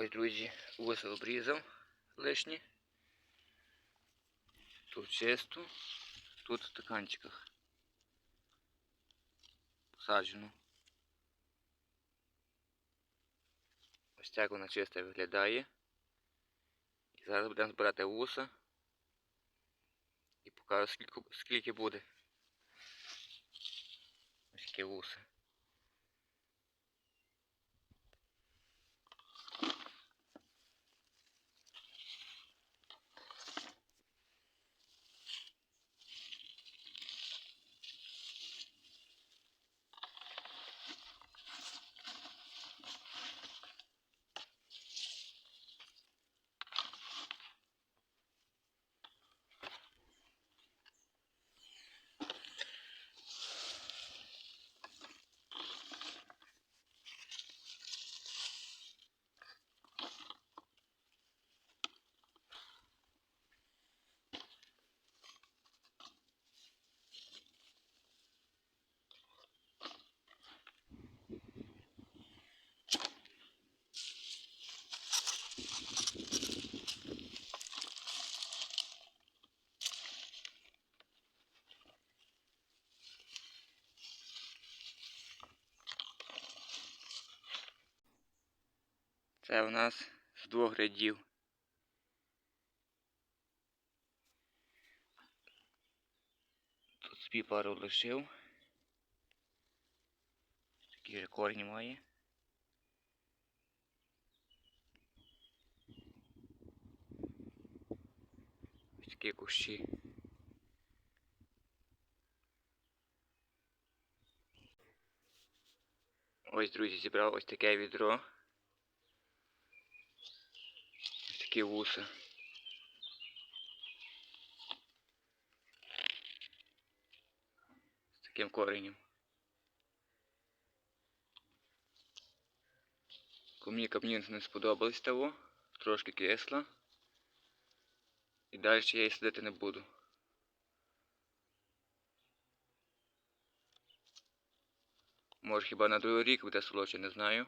Ось, друзі, вуса обрізав лишні. Тут чисто, тут в стаканчиках. Посаджено. Ось так вона чисто виглядає. І зараз будемо збирати вуса. І покажу скільки, скільки буде. Ось таке вуса. Це у нас з двох рядів. Тут собі пару лишив. Такі же корні має. Ось такі кущі. Ось, друзі, зібрав ось таке відро. Такі вуса. З таким коренем. Мені капнінс не сподобалось того, трошки кисло. І далі я її садити не буду. Може хіба на другий рік буде солодше, не знаю.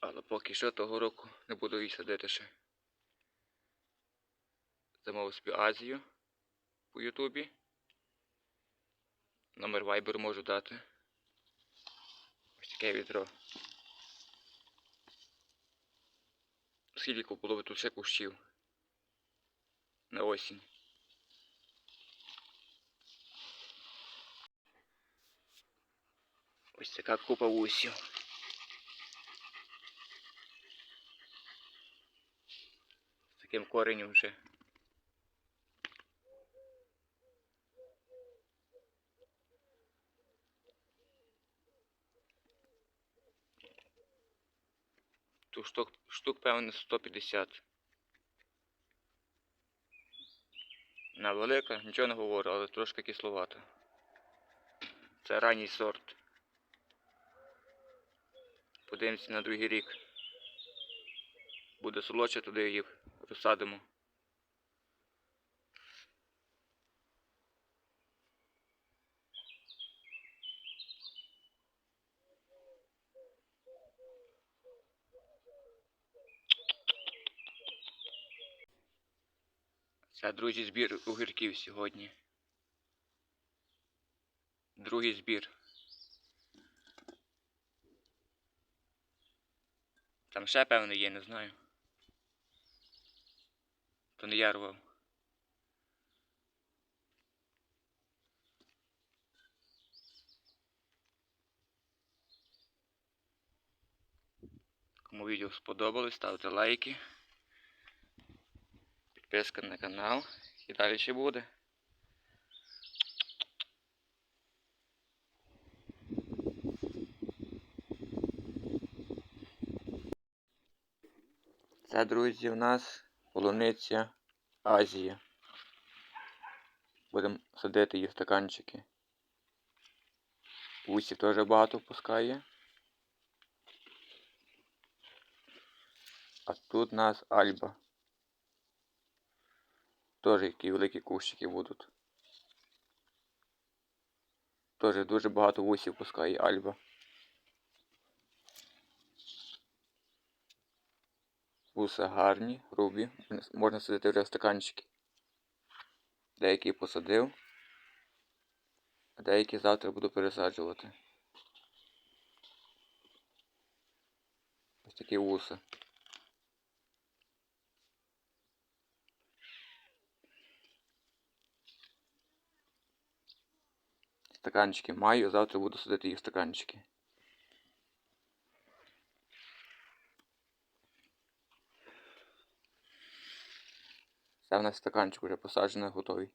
Але поки що того року не буду її садити ще. Замовив собі Азію по Ютубі. Номер Viber можу дати. Ось таке відро. Скільки було б тут ще кущів на осінь. Ось така купа вусів. Таким коренем вже. Тут штук, штук певно 150. На велика, нічого не говорю, але трошки кисловата. Це ранній сорт. Подивимося на другий рік. Буде солодше, туди розсадимо. Це, друзі, збір огірків сьогодні. Другий збір. Там ще певно є, не знаю. То не я. Кому відео сподобалось, ставте лайки. Підписка на канал. І далі ще буде. Це, друзі, у нас полуниця Азія. Будемо садити її в стаканчики. Усів теж багато пускає. А тут у нас Альба. Теж які великі кущики будуть. Теж дуже багато вусів пускає Альба. Вуса гарні, грубі. Можна садити вже стаканчики. Деякі посадив, а деякі завтра буду пересаджувати. Ось такі вуса. Стаканчики маю, завтра буду садити їх стаканчики. Це в нас стаканчик вже посаджений, готовий.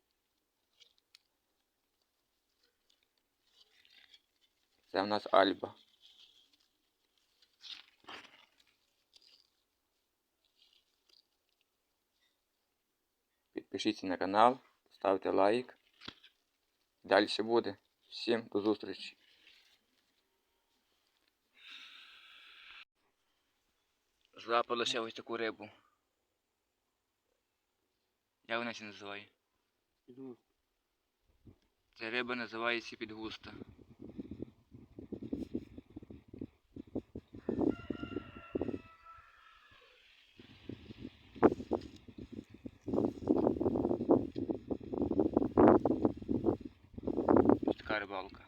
Це в нас Альба. Підпишіться на канал, ставте лайк. Далі буде. Всім до зустрічі. Злапали ось таку рибу. Як вона це називає? Ця риба називається підгуста. Ось така рибалка.